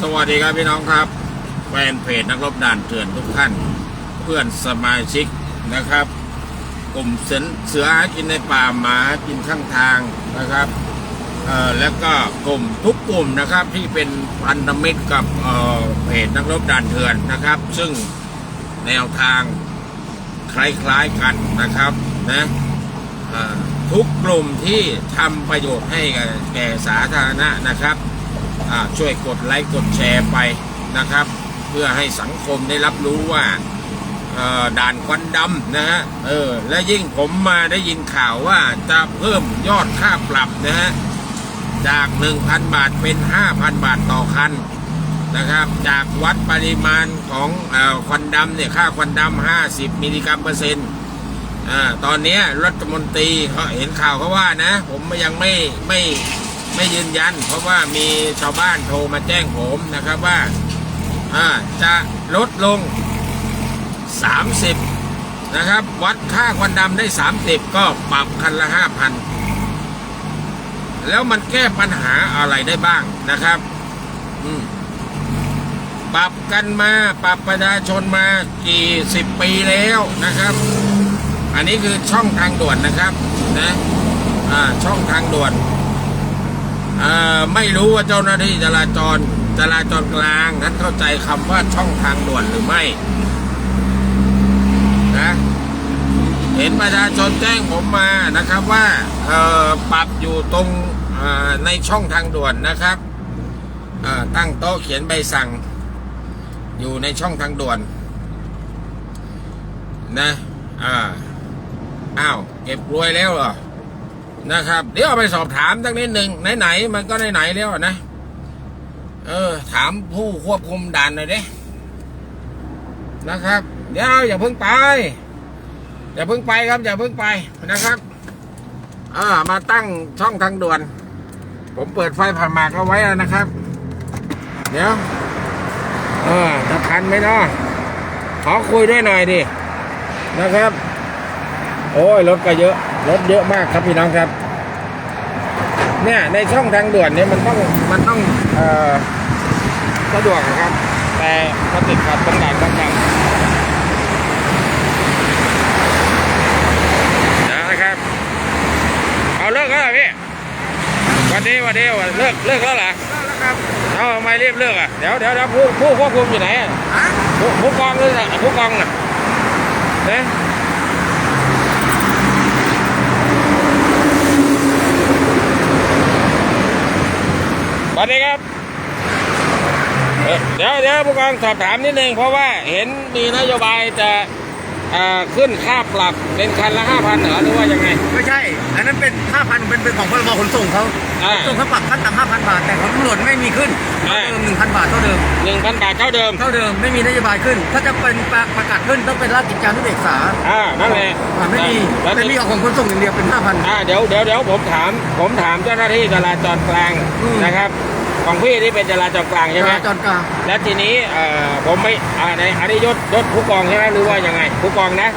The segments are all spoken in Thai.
สวัสดีครับพี่น้องครับแฟนเพจนักรบด่านเถื่อนทุกท่าน เพื่อนสมาชิกนะครับ กลุ่มเสือเสือหากินในป่าหมากินข้างทางนะครับเออแล้วก็กลุ่มทุกกลุ่มนะครับที่เป็นพันธมิตรกับเอ่อเพจนักรบด่านเถื่อนนะครับ ซึ่งแนวทางคล้ายๆกันนะครับนะทุกกลุ่มที่ทำประโยชน์ให้แก่สาธารณะนะครับ ช่วยกดไลค์กดแชร์ไปนะครับ เพื่อให้สังคมได้รับรู้ว่าด่านควันดำนะฮะเออและยิ่งผมมาได้ยินข่าวว่าจะเพิ่มยอดค่าปรับนะฮะจาก 1,000 บาทเป็น 5,000 บาทต่อคันนะครับ จากวัดปริมาณของอควันดำเนี่ยค่าควันดำ50 มิลลิกรัมเปอร์เซ็นต์ตอนนี้รัฐมนตรีเขาเห็นข่าวเขาว่านะ ผมยังไม่ไม่ ไม่ยืนยัน เพราะว่ามีชาวบ้านโทรมาแจ้งผมนะครับว่าจะลดลง 30 นะครับ วัดค่าควันดำได้ 30 ก็ปรับคันละ 5,000 แล้วมันแก้ปัญหาอะไรได้บ้างนะครับปรับกันมาปรับประชาชนมากี่สิบปีแล้วนะครับ อันนี้คือช่องทางด่วนนะครับนะอ่าช่องทางด่วน ไม่รู้ว่าเจ้าหน้าที่จราจรจราจรกลางนั้นเข้าใจคำว่าช่องทางด่วนหรือไม่นะเห็นประชาชนแจ้งผมมานะครับว่าปรับอยู่ตรงในช่องทางด่วนนะครับตั้งโต๊ะเขียนใบสั่ง อยู่ในช่องทางด่วน นะอ้าวเก็บรวยแล้วเหรอ นะครับเดี๋ยวเอาไปสอบถามสักนิดหนึ่งไหนๆมันก็ไหนๆแล้วนะ เออ ถามผู้ควบคุมด่านหน่อยด้นะครับ เดี๋ยวอย่าเพิ่งไป อย่าเพิ่งไปครับ อย่าเพิ่งไปนะครับอ่ามาตั้งช่องทางด่วน ผมเปิดไฟผ่านหมากเอาไว้แล้วนะครับ เดี๋ยว เออจะทันไหมเนาะขอคุยด้วยหน่อยดินะครับ โอ้ยรถก็เยอะ รถเยอะมากครับพี่น้องครับ เนี่ยในช่องทางด่วนเนี่ยมันต้องมันต้องเอ่อสะดวกนะครับ แต่ก็ติดขัดตรงด่านบางอย่างนะครับ เอาเลิกแล้วเหรอพี่วันนี้วันนี้วันเลิกเลิกแล้วเหรอแล้วครับเอาทำไมรีบเลิกอะเดี๋ยวเดี๋ยวเดี๋ยวผู้ผู้ควบคุมอยู่ไหนอะฮะผู้ผู้กองเลยนะผู้กองน่ะเนี่ย วัสดีครับ เดี๋ยวเดี๋ยวผู้กองสอบถามนิดนึงเพราะว่าเห็นมีนโยบายจะขึ้นค่าปรับเป็นคันละห้าพันเหรอหรือว่ายังไง ไม่ใช่ อันนั้นเป็นห้าพันเป็นเป็นของพรบขนส่งเขา อ่าขนส่งเขาปรับขั้นต่ำ5,000บาท แต่ของตำรวจไม่มีขึ้นเท่าอ่า เดิม1,000บาทเท่าเดิม หนึ่งพันบาทเท่าเดิม เท่าเดิมไม่มีนโยบายขึ้น ถ้าจะเป็นประประกาศขึ้นต้องเป็นราชกิจจานุเบกษาอ่า นั่นแหละอ่าไม่มีแล้วไม่มีออกของขนส่งอย่างเดียวเป็น5,000อ่า เดี๋ยวเดี๋ยวเดี๋ยวผมถาม ผมถามเจ้าหน้าที่จราจรกลางอืม นะครับ ของพี่ที่เป็นจราจรกลางใช่ไหมจราจรกลางและทีนี้เอ่อผมไม่อ่าในอันนี้ยศยศผู้กองใช่ไหมหรือว่ายังไง ผู้กองนะ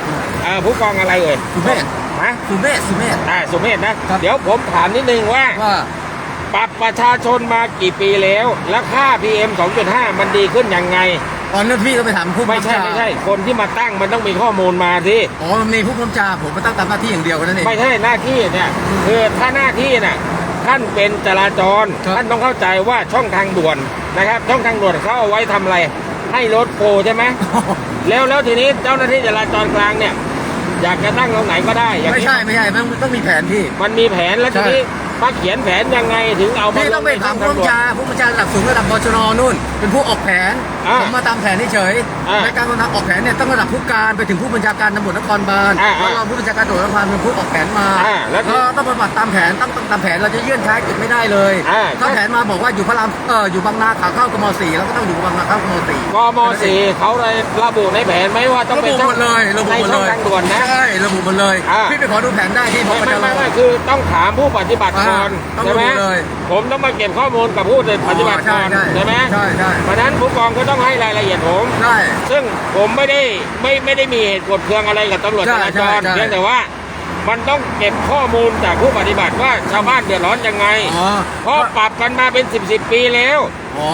เอ่อผู้กองอะไรเอ่ยสุเมธ ฮะสุเมธสุเมธ อ่าสุเมธนะ ครับ เดี๋ยวผมถามนิดนึงว่าว่าปรับประชาชนมากี่ปีแล้ว แล้วค่า PM 2.5 มันดีขึ้นยังไง ตอนนั้นพี่ก็ไปถามผู้ไม่ใช่บังคับไม่ใช่ คนที่มาตั้งมันต้องมีข้อมูลมาที่อ๋อมันมีผู้กำกับจาผมมาตั้งตามหน้าที่อย่างเดียวกันนั่นเอง ไม่ใช่หน้าที่เนี่ยคือถ้าหน้าที่น่ะท่านเป็นจราจรครับ ท่านต้องเข้าใจว่าช่องทางด่วนนะครับ ช่องทางด่วนเขาเอาไว้ทำอะไร ให้รถโฟใช่ไหม แล้วแล้วทีนี้เจ้าหน้าที่จราจรกลางเนี่ย อยากจะตั้งตรงไหนก็ได้อย่างไม่นี้ใช่ไม่ใช่มันต้องมีแผนพี่ มันมีแผนแล้วใช่ทีนี้ มาเขียนแผนยังไงถึงเอามาพี่ลต้องงในไปช่ถาอมงผู้ทางบัญด่วนชาผู้บัญชาระดับสูงระดับบชนนู่น เป็นผู้ออกแผนอ่าผมมาตามแผนเฉยๆอ่าในการกำลังออกแผนเนี่ยต้องระดับผู้การไปถึงผู้บัญชาการตำรวจนครบาลอ่าแล้วอ่ารองผู้บัญชาการตำรวจนครบาลเป็นผู้ออกแผนมาอ่าแล้วก็ต้องปฏิบัติตามแผนต้องต้องตามแผนเราจะยื่นช้าเกิดไม่ได้เลยอ่าถ้าแผนมาบอกว่าอยู่พระรามเอออยู่บางนาขาเข้ากมสี่แล้วก็ต้องอยู่บางนาเข้ากมสี่กมสี่เขาเลยระบุในแผนไหมว่าต้องระเป็นบุช่หองมดเลยระบุในหมดช่เลองยทางด่วนนะใช่ระบุหมดเลยอ่าพี่ไปขอดูแผนได้ที่พไม่บไม่จไม่ไม่คือต้องถามผู้ปฏิบัติก่อนอ่าต้องใช่ไหมรู้เลยผมต้องมาเก็บข้อมูลกับผู้ปฏิบัติก่อนใช่ใช่ใช่ไหมใช่ใช่เพราะฉะนั้นผู้กองก็ต้องให้รายละเอียดผมใช่ซึ่งผมไม่ได้ไม่ไม่ได้มีเหตุกดเคืองอะไรกับตำรวจใช่จราจรใช่ใช่เพียงแต่ว่ามันต้องเก็บข้อมูลจากผู้ปฏิบัติว่าชาวบ้านเดือดร้อนยังไงอ๋อเพราะปรับกันมาเป็นสิบสิบปีแล้ว อ๋อ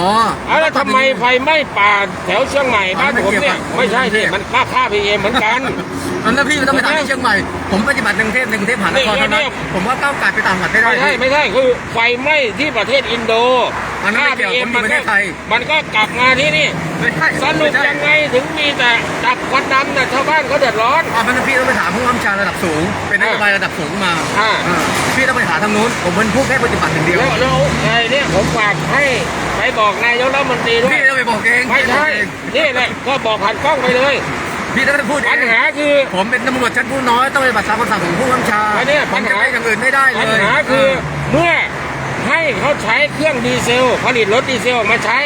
เอาแล้วทำไมไฟไหม้ป่าแถวเชียงใหม่บ้านผมเนี่ยไม่ไม่เกี่ใช่ยวกับที่มันค่าค่าพีเอเหมือนกัน อันนั้นพี่ไม่ต้องไปถามที่เชียงใหม่ ผมปฏิบัติในกรุงเทพในกรุงเทพมหานครนี่เท่านั้นเนี่ยผมว่าก้าวไกลไปต่างประเทศไม่ไม่ได้ใช่ไม่ใช่คือไฟไหม้ที่ประเทศอินโดอันนั้นไม่เกี่ยวค่าผมอยู่ประเทศไทยมันก็กลับมาที่นี่ไม่ใช่สรุปไม่ใช่ยังไงถึงมีแต่จับควันดำน่ะชาวบ้านเขาเดือดร้อนอ่าเพราะฉะนั้นพี่ต้องไปถามผู้กำกับชาระดับสูง เป็นนโยบายระดับสูงมาอ่าอ่าพี่ต้องไปหาทางนู้นผมเป็นผู้แค่ปฏิบัติอย่างเดียวแล้วแล้วไอ้เนี่ยผมฝากให้ไปบอกนายกรัฐมนตรีด้วยพี่ต้องไปบอกเองไม่ใช่นี่แหละก็บอกผ่านกล้องไปเลยพี่ต้องไปพูดเอปัญงหาคือผมเป็นตำรวจชั้นผู้น้อยต้องปฏิบัติตามคำสั่งของผู้กำกับชาอันเนี้ยผปัมญจะหาไปอย่างอื่นไม่ได้เลปัญยหาคือเมื่อให้เขาใช้เครื่องดีเซล ผลิตรถดีเซลออกมาใช้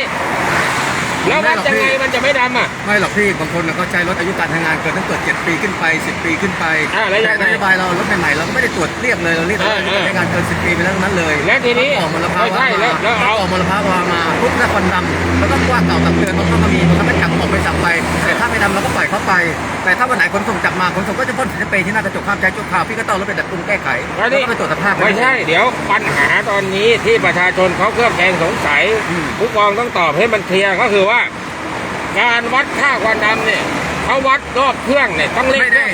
แล้ววัดยังไงมันจะไม่ดำอะ ไม่หรอกพี่บางคนน่ะเขาใช้รถอายุการทำงานเกินตั้งเกิด7ปีขึ้นไป 10 ปีขึ้นไปอ่าแล้วยังไงแต่นโยบายเรารถใหม่ๆเราก็ไม่ได้ตรวจเรียกเลยเราเรียกรถอายุการใช้งานเกิน 10 ปีไปแล้วทั้งนั้นเลยและทีนี้ออกมลภาวะไม่ใช่แล้วแล้วเอาออกมลภาวะมาทุกหน้าควันดำแล้วก็ว่าเก่าตักเตือนบางครั้งก็มีบางครั้งไม่จับออกไปจับไป แต่ถ้าไม่ดำเราก็ปล่อยเขาไป แต่ถ้าวันไหนขนส่งจับมาขนส่งก็จะพ่นสีสเปรย์ที่หน้ากระจกข้ามใจจุดข่าวพี่ก็ต้องเอารถไปดัดปรุงแก้ไขแล้วแล้วนี่ก็ไปตรวจสภาพไม่ใช่ เดี๋ยวปัญหาตอนนี้ที่ประชาชนเขาเครือบแคลงสงสัยอืมผู้กองต้องตอบให้มันเคลียร์ก็คือว่าการวัดค่าควันดำเนี่ยเขาวัดรอบเครื่องเนี่ยต้องเร่งไม่ได้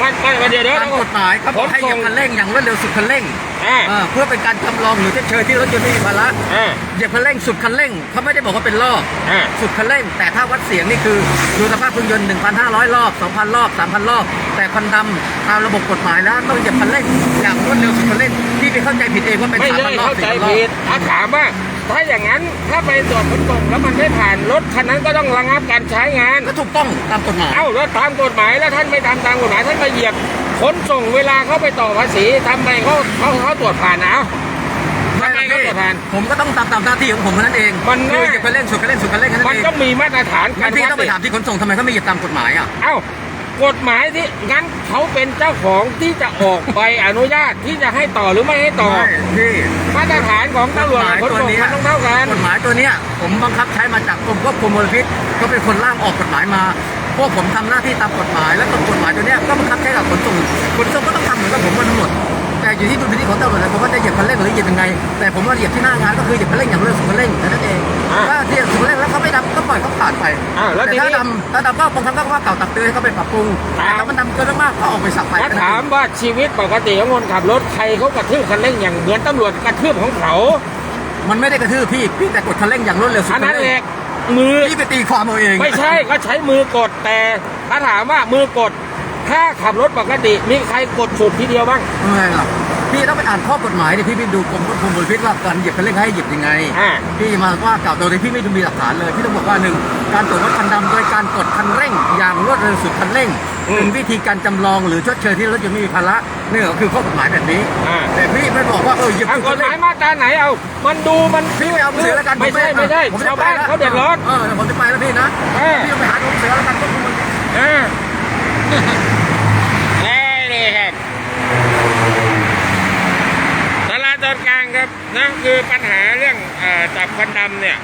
มันไม่เดี๋ยวเดี๋ยวตามกฎหมายเขาบขอกนให้เหยีส่ยงบคันเร่งอย่างรวดเร็วสุดคันเร่งอ่าอ่าเพื่อเป็นการจำลองหรือเฉยๆที่รถยนต์ไม่มีภาระอ่าเหยียบคันเร่งสุดคันเร่งเขาไม่ได้บอกว่าเป็นรอบ อ่า สุดคันเร่ง แต่ถ้าวัดเสียงนี่คือดูสภาพเครื่องยนต์ 1,500 รอบ 2,000 รอบ 3,000 รอบ แต่ควันดำตามระบบกฎหมายแล้วต้องเหยียบคันเร่งอย่างรวดเร็วสุดคันเร่งที่ไปเข้าใจผิดเองว่าเป็นไม่ใช่3,000รอบเข้าใจ4,000รอผิบดถ้าถามว่า ถ้าอย่างนั้นถ้าไปตรวจขนส่งแล้วมันไม่ผ่านรถคันนั้นก็ต้องระงับการใช้งาน ก็ถูกต้องตามกฎหมาย เอ้าแล้วตามกฎหมายแล้วท่านไม่ทำตามกฎหมายท่านมาเหยียบขนส่งเวลาเขาไปต่อภาษีทำไมเขาเขาเขาตรวจผ่านเอาไม่ทำไมได้เขาตรวจผ่าน ผมก็ต้องตามตามหน้าที่ของผมเท่านั้นเองมันคือง่ายเหยียบคันเร่งสุดคันเร่งสุดคันเร่งแค่นั้นมันเองต้องมีมาตรฐานกางั้รนพี่วัดต้องไปถามที่ขนส่งทำไมเขาไม่เหยียบตามกฎหมายอะ เอ้า กฎหมายที่งั้นเขาเป็นเจ้าของที่จะออกใบอนุญาตที่จะให้ต่อหรือไม่ให้ต่อ ไม่พี่มาตรฐานของตำรวจกับขนส่งมันต้องเท่ากัน กฎหมายตัวเนี้ยผมบังคับใช้มาจากกรมควบคุมมลพิษก็เป็นคนร่างออกกฎหมายมาพวกผมทำหน้าที่ตามกฎหมาย แล้วก็กฎหมายตัวเนี้ยก็บังคับใช้กับขนส่งขนส่งก็ต้องทำเหมือนกับผมกันทั้งหมดแต่ อยู่ที่ดุลพินิจของตำรวจเลยผมว่าจะเหยียบคันเร่งหรือเหยียบยังไง แต่ผมว่าเหยียบที่หน้างานก็คือเหยียบคันเร่งอย่างเร็วสุดคันเร่งแค่นั้นเองอ่าถ้าเหยียบสุดคันเร่งแล้วเขาไม่ดำก็ปล่อยเขาผ่านไปอ่าแล้วแต่ทีถ้านี้ดำถ้าดำก็บางครั้งก็ว่าเก่าตักเตือนให้เขาไปปรับปรุงครัแต่บถ้ามันดำเกินมากๆก็ออกไปสับไปถ้าถามว่าชีวิตปกติของคนขับรถใครเขากระทืบคันเร่งอย่างเหมือนตำรวจกระทืบของเขามันไม่ได้กระทืบพี่พี่แต่กดคันเร่งอย่างรวดเร็วสุดอันคันั้นนเร่แหงละมือ พี่ไปตีความเอาเอง ไม่ใช่ก็ใช้มือกดแต่ถ้าถามว่ามือกด ถ้าขับรถปกติมีใครกดสุดทีเดียวบ้างไม่หรอกพี่ต้องไปอ่านข้อกฎหมายดิพี่ไปดูกรมควบคุมมลพิษว่าการเหยียบคันเร่งให้เหยียบยังไง อ่า พี่มาว่าเกล่าวโดยที่พี่ไม่ดูมีหลักฐานเลยพี่ต้องบอกว่าหนึ่งการตรวจวัดคันดำโดยการกดคันเร่ง อย่างรวดเร็วสุดคันเร่งอืมเป็นวิธีการจำลองหรือชดเชยที่รถยนต์ไม่มีภาระนี่ก็คือข้อกฎหมายแบบนี้ อ่า แต่พี่ไม่บอกว่าเออเหยียบทางสุดกคัฎนหเร่มางยมาตราไหนเอา มันดูมันพี่ไม่เอาเสือแล้วกันไม่ใช่ไม่ใช่ผจะชาวไปบ้านแล้วเขาเดือดร้อน เออเดี๋ยวผมจะไปแล้วพี่นะเออ พี่ต้องไปหาของเสือแล้วกันควบคุมมลพิษ อ่าได้เลยครับตลาดตอ นกลางครับนะคือปัญหาเรื่องอจับควันดำเนี่ย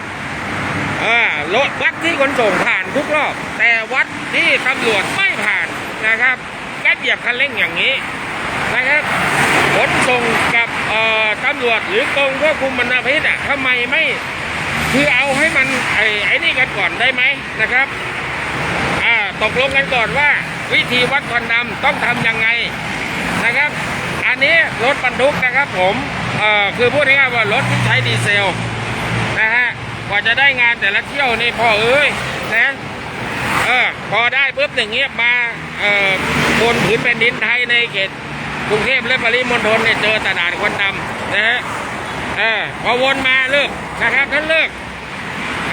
รถวัดที่ขนส่งผ่านทุกรอบ แต่วัดที่ตำรวจไม่ผ่านนะครับก็เหยียบคันเร่งอย่างนี้นะครับขนส่งกับตำรวจหรือกรมควบคุมมลพิษอะทำไมไม่คือเอาให้มันไอ้ไอ้นี่กันก่อนได้ไหมนะครับตกลงกันก่อนว่าวิธีวัดควันดำต้องทำยังไงนะครับ อันนี้รถบรรทุกนะครับผมเอ่อคือพูดง่ายๆว่ารถที่ใช้ดีเซลนะฮะกว่าจะได้งานแต่ละเที่ยวนี่พอเอ้ยนะเออพอได้ปุ๊บอย่างเงี้ยมาเอ่อบนผืนแผ่นดินไทยในเขตกรุงเทพและปริมณฑลเนี่ยเจอตด่านควันดำนะฮะเออพอวนมาเลิกนะครับท่านเลิก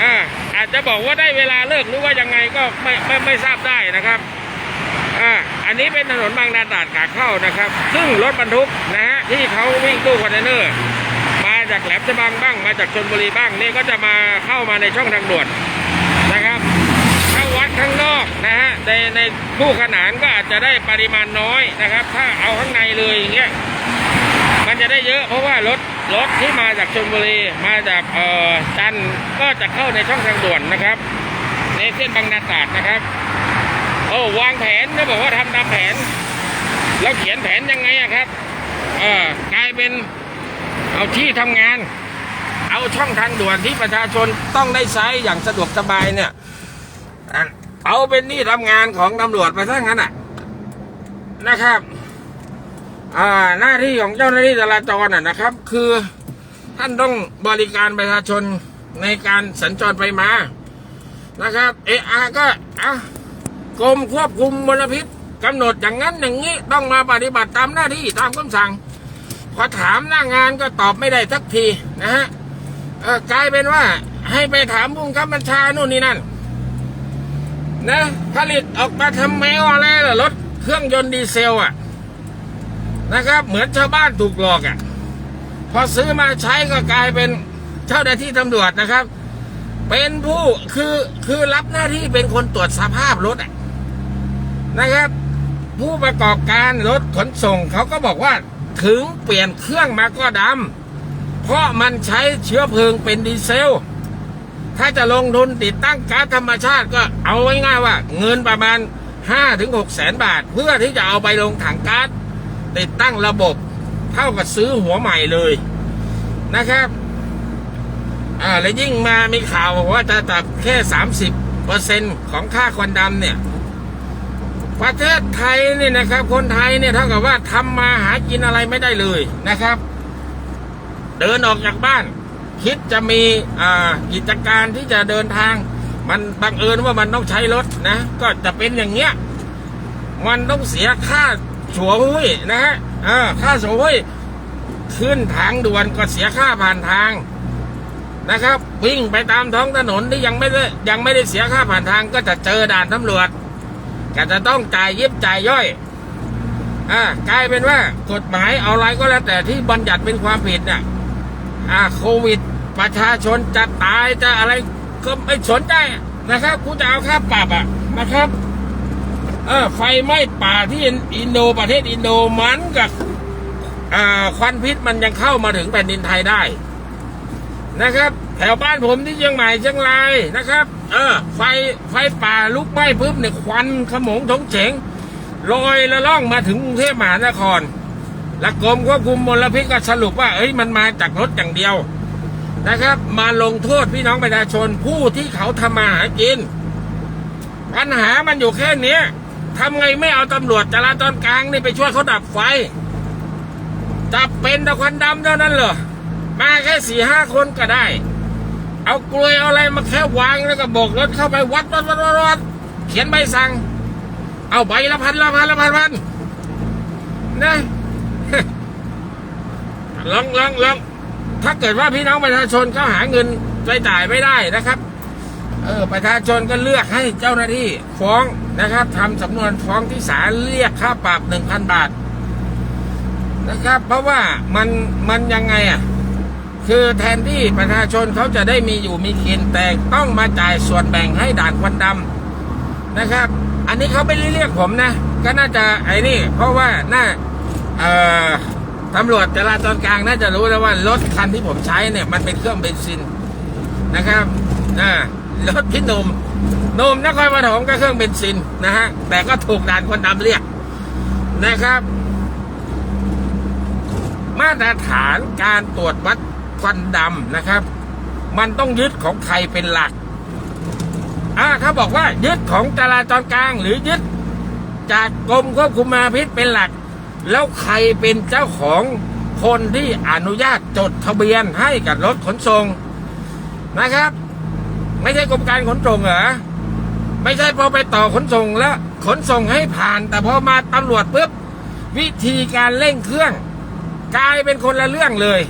อ่าอาจจะบอกว่าได้เวลาเลิกหรือว่ายังไงก็ไม่ไม่ไม่ทราบได้นะครับ อ่าอันนี้เป็นถนนบางนาตราดขาเข้านะครับ ซึ่งรถบรรทุกนะฮะที่เขาวิ่งตู้คอนเทนเนอร์มาจากแหลมฉบังบ้างมาจากชนบุรีบ้างนี่ก็จะมาเข้ามาในช่องทางด่วนนะครับถ้าวัดข้างนอกนะฮะในในผู้ขนานก็อาจจะได้ปริมาณน้อยนะครับ ถ้าเอาข้างในเลยอย่างเงี้ยมันจะได้เยอะเพราะว่ารถรถที่มาจากชลบุรีมาจากเอ่อจันทร์ก็จะเข้าในช่องทางด่วนนะครับในเส้นบางนาตราดนะครับ โอ้วางแผนนะบอกว่าทำตามแผน แล้วเขียนแผนยังไงอะครับเออกลายเป็นเอาที่ทำงาน เอาช่องทางด่วนที่ประชาชนต้องได้ใช้อย่างสะดวกสบายเนี่ยเอาเป็นที่ทำงานของตำรวจไปซะงั้นอะนะครับอ่าหน้าที่ของเจ้าหน้าที่จราจรน่ะนะครับ คือท่านต้องบริการประชาชนในการสัญจรไปมานะครับ เออาก็อะ กรมควบคุมมลพิษกำหนดอย่างนั้นอย่างนี้ต้องมาปฏิบัติตามหน้าที่ตามคำสั่ง พอถามหน้างานก็ตอบไม่ได้สักทีนะฮะกลายเป็นว่าให้ไปถามผู้บังคับบัญชานู่นนี่นั่นนะผลิตออกมาทำแมวอะไรล่ะรถเครื่องยนต์ดีเซลอะนะครับ เหมือนชาวบ้านถูกหลอกอะพอซื้อมาใช้ก็กลายเป็นเจ้าหน้าที่ตำรวจนะครับ เป็นผู้คือคือรับหน้าที่เป็นคนตรวจสภาพรถอะ นะครับ ผู้ประกอบการรถขนส่งเขาก็บอกว่าถึงเปลี่ยนเครื่องมาก็ดำเพราะมันใช้เชื้อเพลิงเป็นดีเซล ถ้าจะลงทุนติดตั้งก๊าซธรรมชาติก็เอาไว้ง่ายว่า เงินประมาณ5ถึง6แสนบาท เพื่อที่จะเอาไปลงถังก๊าซติดตั้งระบบเท่ากับซื้อหัวใหม่เลยนะครับอ่าแล้วยิ่งมามีข่าวว่าจะตัดแค่ 30เปอร์เซ็นของค่าควันดำเนี่ย ประเทศไทยเนี่ยนะครับ คนไทยเนี่ยเท่ากับว่าทำมาหากินอะไรไม่ได้เลยนะครับ เดินออกจากบ้าน คิดจะมีอ่ากิจการที่จะเดินทาง มันบังเอิญว่ามันต้องใช้รถนะ ก็จะเป็นอย่างเงี้ยมันต้องเสียค่าสัวหุ้ยนะฮะค่าสัวหุ้ยขึ้นทางด่วนก็เสียค่าผ่านทางนะครับ วิ่งไปตามท้องถนนที่ยังไม่ได้ยังไม่ได้เสียค่าผ่านทางก็จะเจอด่านตำรวจ ก็จะต้องจ่ายยิบจ่ายย่อยอ่ากลายเป็นว่ากฎหมายเอาอะไรก็แล้วแต่ที่บัญญัติเป็นความผิดเนี่ยอ่าโควิด ประชาชนจะตายจะอะไรก็ไม่สนใจนะครับกูจะเอาค่าปรับอะนะครับเออไฟไหม้ป่าที่อินโดประเทศอินโดมันกับอ่าควันพิษมันยังเข้ามาถึงแผ่นดินไทยได้ นะครับ แถวบ้านผมที่เชียงใหม่เชียงรายนะครับ เออ ไฟไฟป่าลุกไหม้ปุ๊บเนี่ยควันขมงทงเฉงลอยละล่องมาถึงกรุงเทพมหานคร และกรมควบคุมมลพิษก็สรุปว่า เอ้ยมันมาจากรถอย่างเดียวนะครับ มาลงโทษพี่น้องประชาชนผู้ที่เขาทำมาหากิน ปัญหามันอยู่แค่เนี้ยทำไงไม่เอาตำรวจจราจรกลางนี่ไปช่วยเขาดับไฟ จับเป็นตะควันดำเท่านั้นเหรอ มาแค่สี่ห้าคนก็ได้ เอากลวยเอาอะไรมาแค่วางแล้วก็โบกรถเข้าไปวัดวัดวัดวัดเขียนใบสั่ง เอาใบละพันละพันละพันพันนะลองลองลองถ้าเกิดว่าพี่น้องประชาชนเขาหาเงินไปจ่ายไม่ได้นะครับ เออประชาชนก็เลือกให้เจ้าหน้าที่ฟ้องนะครับทำสำนวนฟ้องที่ศาลเรียกค่าปรับหนึ่งพันบาท นะครับ เพราะว่ามันมันยังไงอะ คือแทนที่ประชาชนเขาจะได้มีอยู่มีกินแต่ต้องมาจ่ายส่วนแบ่งให้ด่านควันดำนะครับ อันนี้เขาไม่ได้เรียกผมนะ ก็น่าจะไอ้นี่ เพราะว่าน่าเอ่อตำรวจจราจรกลางน่าจะรู้แล้วว่ารถคันที่ผมใช้เนี่ย มันเป็นเครื่องเบนซินนะครับอ่ารถพี่หนุ่มหนุ่มนครปฐมก็เครื่องเบนซินนะฮะแต่ก็ถูกด่านคนดำเรียกนะครับ มาตรฐานการตรวจวัด ควันดำนะครับ มันต้องยึดของใครเป็นหลักอ่าเขาบอกว่า ยึดของจราจรกลาง หรือยึดจากกรมควบคุมมลพิษเป็นหลัก แล้วใครเป็นเจ้าของคนที่อนุญาตจดทะเบียนให้กับรถขนส่งนะครับ ไม่ใช่กรมการขนส่งเหรอไม่ใช่พอไปต่อขนส่งแล้ว ขนส่งให้ผ่าน แต่พอมาตำรวจปุ๊บวิธีการเร่งเครื่อง กลายเป็นคนละเรื่องเลย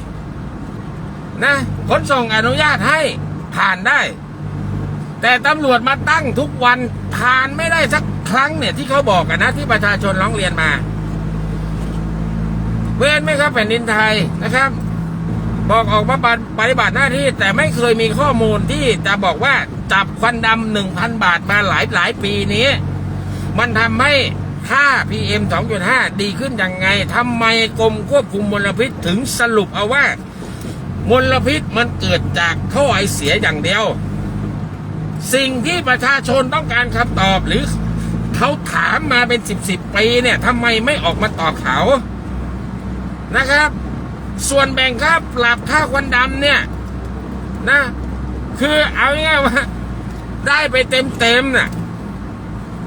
นะขนส่งอนุญาตให้ผ่านได้ แต่ตำรวจมาตั้งทุกวันผ่านไม่ได้สักครั้งเนี่ยที่เขาบอกกันนะ ที่ประชาชนร้องเรียนมา เว้นไหมครับแผ่นดินไทยนะครับ บอกออกมาปฏิบัติหน้าที่ แต่ไม่เคยมีข้อมูลที่จะบอกว่าจับควันดำหนึ่งพันบาทมาหลายหลายปีนี้ มันทำให้ค่า PM 2.5 ดีขึ้นยังไงทำไมกรมควบคุมมลพิษถึงสรุปเอาว่า มลพิษมันเกิดจากท่อไอเสียอย่างเดียว สิ่งที่ประชาชนต้องการคำตอบหรือเขาถามมาเป็นสิบสิบปีเนี่ยทำไมไม่ออกมาตอบเขานะครับ ส่วนแบ่งค่าปรับค่าควันดำเนี่ยนะคือเอาง่ายว่าได้ไปเต็มเต็มน่ะ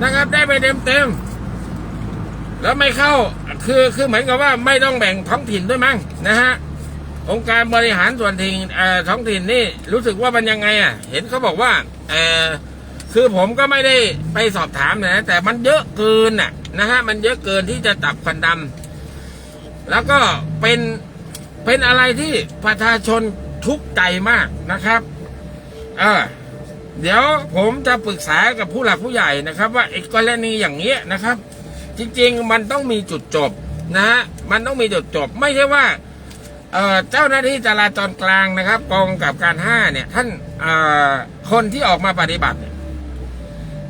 นะครับได้ไปเต็มเต็มแล้วไม่เข้าคือคือเหมือนกับว่าไม่ต้องแบ่งท้องถิ่นด้วยมั้งนะฮะ องค์การบริหารส่วนถิ่นท้องถิ่นนี่รู้สึกว่ามันยังไงอะ เห็นเขาบอกว่าเออคือผมก็ไม่ได้ไปสอบถามนะแต่มันเยอะเกินน่ะนะฮะมันเยอะเกินที่จะตับควันดำแล้วก็เป็นเป็นอะไรที่ประชาชนทุกข์ใจมากนะครับเออเดี๋ยวผมจะปรึกษากับผู้หลักผู้ใหญ่นะครับ ว่าไอ้กรณีอย่างเงี้ยนะครับ จริงๆมันต้องมีจุดจบนะฮะมันต้องมีจุดจบไม่ใช่ว่า เจ้าหน้าที่จราจรกลางนะครับกองกับการห้าเนี่ยท่านคนที่ออกมาปฏิบัติเนี่ย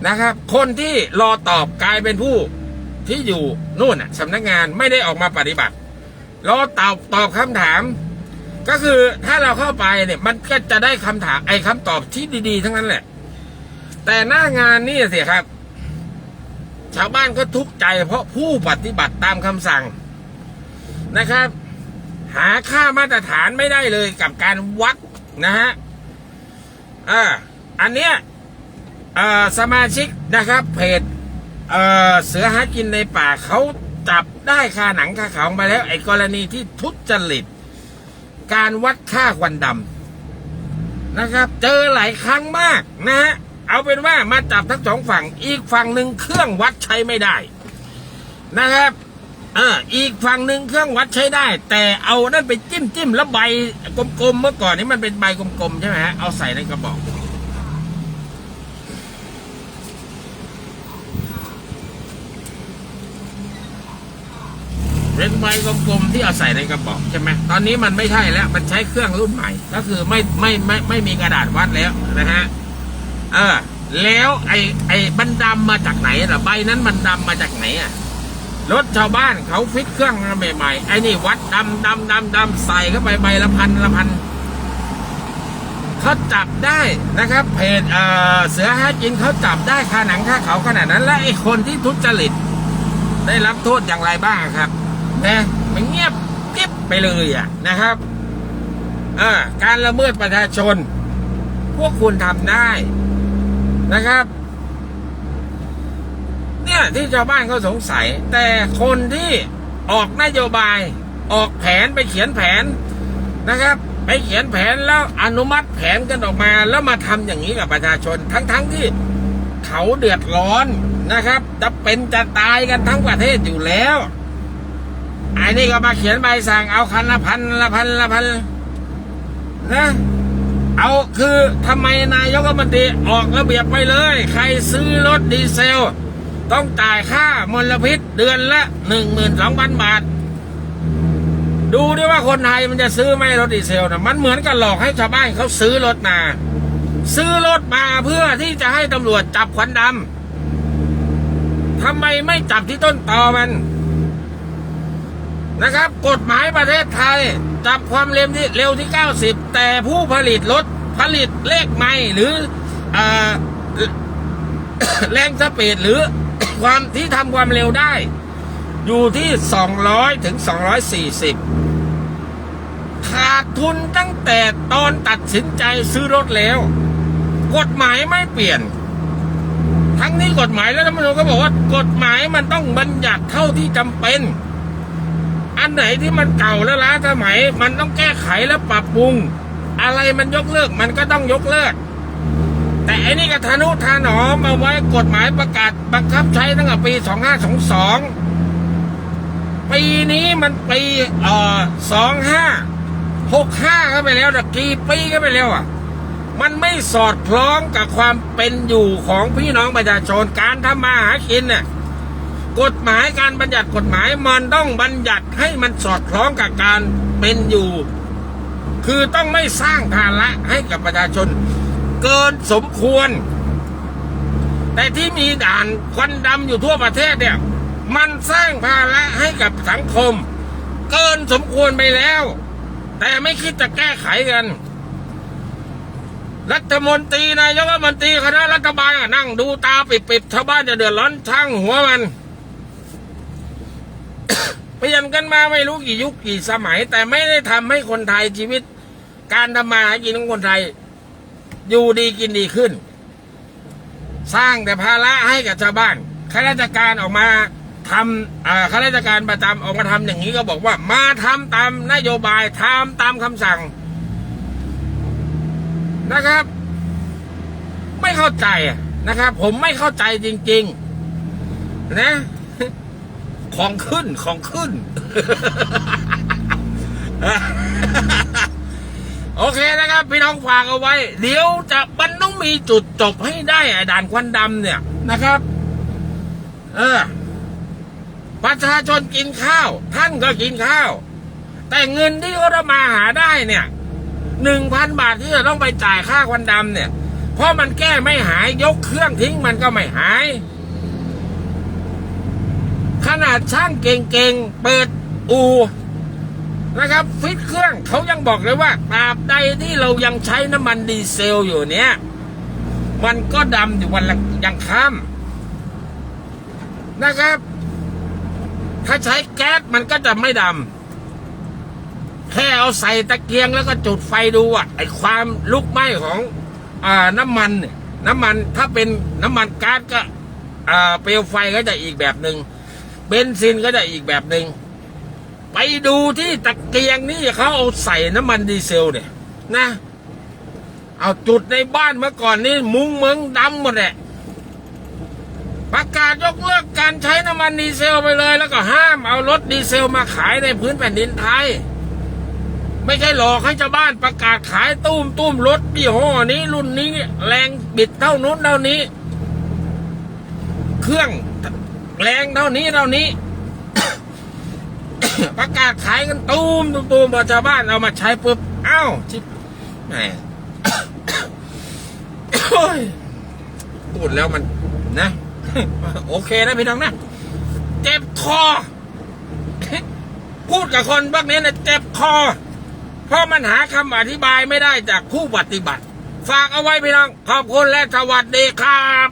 นะครับ คนที่รอตอบกลายเป็นผู้ที่อยู่นู่นน่ะสำนักงานไม่ได้ออกมาปฏิบัติรอตอบตอบคำถาม ก็คือถ้าเราเข้าไปเนี่ย มันก็จะได้คำถามไอ้คำตอบที่ดี ๆ ทั้งนั้นแหละ แต่หน้างานนี่สิครับ ชาวบ้านก็ทุกข์ใจเพราะผู้ปฏิบัติตามคำสั่งนะครับ หาค่ามาตรฐานไม่ได้เลยกับการวัดนะฮะอ่าอันเนี้ยอ่อสมาชิกนะครับเพจเเสือหากินในป่าเขาจับได้คาหนังคาเขามาแล้ว ไอ้กรณีที่ทุจริต การวัดค่าควันดำนะครับ เจอหลายครั้งมากนะฮะเอาเป็นว่ามาจับทั้งสองฝั่งอีกฝั่งหนึ่งเครื่องวัดใช้ไม่ได้นะครับ เอออีกฝั่งหนึ่งเครื่องวัดใช้ได้ แต่เอานั่นไปจิ้มจิ้มแล้วใบกลมๆเมื่อก่อนนี้มันเป็นใบกลมๆใช่ไหมฮะเอาใส่ในกระบอกเป็นใบกลมๆที่เอาใส่ในกระบอกใช่ไหมตอนนี้มันไม่ใช่แล้ว มันใช้เครื่องรุ่นใหม่ ก็คือไม่ไม่ไม่ไม่มีกระดาษวัดแล้วนะฮะ เออ แล้วไอ้ไอ้บันดำมาจากไหนล่ะ ใบนั้นมันดำมาจากไหนอะ รถชาวบ้านเขาฟิตเครื่องใหม่ๆไอ้นี่วัดดำดำดำดำใส่เข้าไปใบละพันละพันเขาจับได้นะครับเพจเเสือหากินเขาจับได้คาหนังคาเขาขนาดนั้น และไอ้คนที่ทุจริต ได้รับโทษอย่างไรบ้างครับนะมันเงียบกิ๊บไปเลยอะนะครับการละเมิดประชาชน พวกคุณทำได้นะครับ เนี่ยที่ชาวบ้านเขาสงสัย แต่คนที่ออกนโยบายออกแผนไปเขียนแผนนะครับ ไปเขียนแผนแล้วอนุมัติแผนกันออกมาแล้วมาทำอย่างนี้กับประชาชน ทั้งๆทที่เขาเดือดร้อนนะครับ จะเป็นจะตายกันทั้งประเทศอยู่แล้วไอ้นี่ก็มาเขียนใบสั่งเอาคันละพันละพันละพันนะเอาคือทำไมนายกรัฐมนตรีออกระเบียบไปเลย ใครซื้อรถดีเซล ต้องจ่ายค่ามลพิษเดือนละหนึ่งหมื่นสองพันบาท ดูด้วยว่าคนไทยมันจะซื้อไหมรถดีเซลนะมันเหมือนกับหลอกให้ชาวบ้านเขาซื้อรถมา ซื้อรถมาเพื่อที่จะให้ตำรวจจับควันดำทำไมไม่จับที่ต้นตอมันนะครับกฎหมายประเทศไทย จับความเร็วที่เร็วที่ 90 แต่ผู้ผลิตรถผลิตเลขไม่หรืออแรงสปีดหรือ ความที่ทำความเร็วได้ อยู่ที่ 200 ถึง 240 ขาดทุนตั้งแต่ตอนตัดสินใจซื้อรถแล้ว กฎหมายไม่เปลี่ยน ทั้งนี้กฎหมายแล้วรัฐธรรมนูญก็บอกว่ากฎหมายมันต้องบัญญัติเท่าที่จำเป็น อันไหนที่มันเก่าแล้วล้าสมัย มันต้องแก้ไขและปรับปรุง อะไรมันยกเลิกมันก็ต้องยกเลิก แต่อันนี้ก็ทะนุถนอมเอาไว้กฎหมายประกาศบังคับใช้ตั้งแต่ปี 2522 ปีนี้มันปีเอ่อ2565ก็ไปแล้วต่กี่ปีก็ไปแล้วอะ มันไม่สอดคล้องกับความเป็นอยู่ของพี่น้องประชาชนการทำมาหากินเนี่ยกฎหมายการบัญญัติกฎหมายมันต้องบัญญัติให้มันสอดคล้องกับการเป็นอยู่ คือต้องไม่สร้างภาระให้กับประชาชน เกินสมควร แต่ที่มีด่านควันดำอยู่ทั่วประเทศเนี่ย มันสร้างภาระให้กับสังคม เกินสมควรไปแล้ว แต่ไม่คิดจะแก้ไขกัน รัฐมนตรีนายกรัฐมนตรีคณะรัฐบาลนั่งดูตาปิดๆชาวบ้านจะเดือดร้อนช่างหัวมันเปลี่ยนกันมาไม่รู้กี่ยุคกี่สมัย แต่ไม่ได้ทำให้คนไทยชีวิต การทำมาหากินของคนไทย อยู่ดีกินดีขึ้น สร้างแต่ภาระให้กับชาวบ้านข้าราชการออกมาทำข้าราชการประจำออกมาทำอย่างนี้ก็บอกว่า มาทำตามนโยบายทำตามคำสั่งนะครับ ไม่เข้าใจนะครับ ผมไม่เข้าใจจริง ๆ นะ ของขึ้นของขึ้น โอเคนะครับ พี่น้องฝากเอาไว้ เดี๋ยวจะมันต้องมีจุดจบให้ได้ไอ้ด่านควันดำเนี่ยนะครับ เออ ประชาชนกินข้าว ท่านก็กินข้าว แต่เงินที่เขาจะมาหาได้เนี่ยหนึ่งพันบาทที่จะต้องไปจ่ายค่าควันดำเนี่ย เพราะมันแก้ไม่หายยกเครื่องทิ้งมันก็ไม่หาย ขนาดช่างเก่งๆเปิดอู นะครับฟิตเครื่องเขายังบอกเลยว่าตราบใดที่เรายังใช้น้ำมันดีเซลอยู่เนี้ยมันก็ดำอยู่วันละยังค่ำนะครับ ถ้าใช้แก๊สมันก็จะไม่ดำแค่เอาใส่ตะเกียงแล้วก็จุดไฟดูอะไอความลุกไหม้ของอน้ำมันน้ำมันถ้าเป็นน้ำมันก๊าซก็เปลวไฟก็จะอีกแบบหนึ่งเบนซินก็จะอีกแบบหนึ่ง ไปดูที่ตะเกียงนี่เขาเอาใส่น้ำมันดีเซลเนี่ยนะ เอาจุดในบ้านเมื่อก่อนนี่มุ้งเมืองดำหมดแหละประกาศยกเลิกการใช้น้ำมันดีเซลไปเลย แล้วก็ห้ามเอารถดีเซลมาขายในพื้นแผ่นดินไทย ไม่ใช่หลอกให้ชาวบ้านประกาศขายตุ้มตุ้มรถยี่ห้อนี้รุ่นนี้แรงบิดเท่านู้นเท่านี้ เครื่องแรงเท่านี้เท่านี้ ประกาศขายกันตูมตูมตูมพอชาวบ้านเอามาใช้ปุ๊บอ้าวชิบแหมโอ้ยพูดแล้วมันนะ โอเคนะพี่น้องนะ เจ็บคอ พูดกับคนพวกนี้นะเจ็บคอ เพราะมันหาคำอธิบายไม่ได้จากผู้ปฏิบัติ ฝากเอาไว้พี่น้อง ขอบคุณและสวัสดีครับ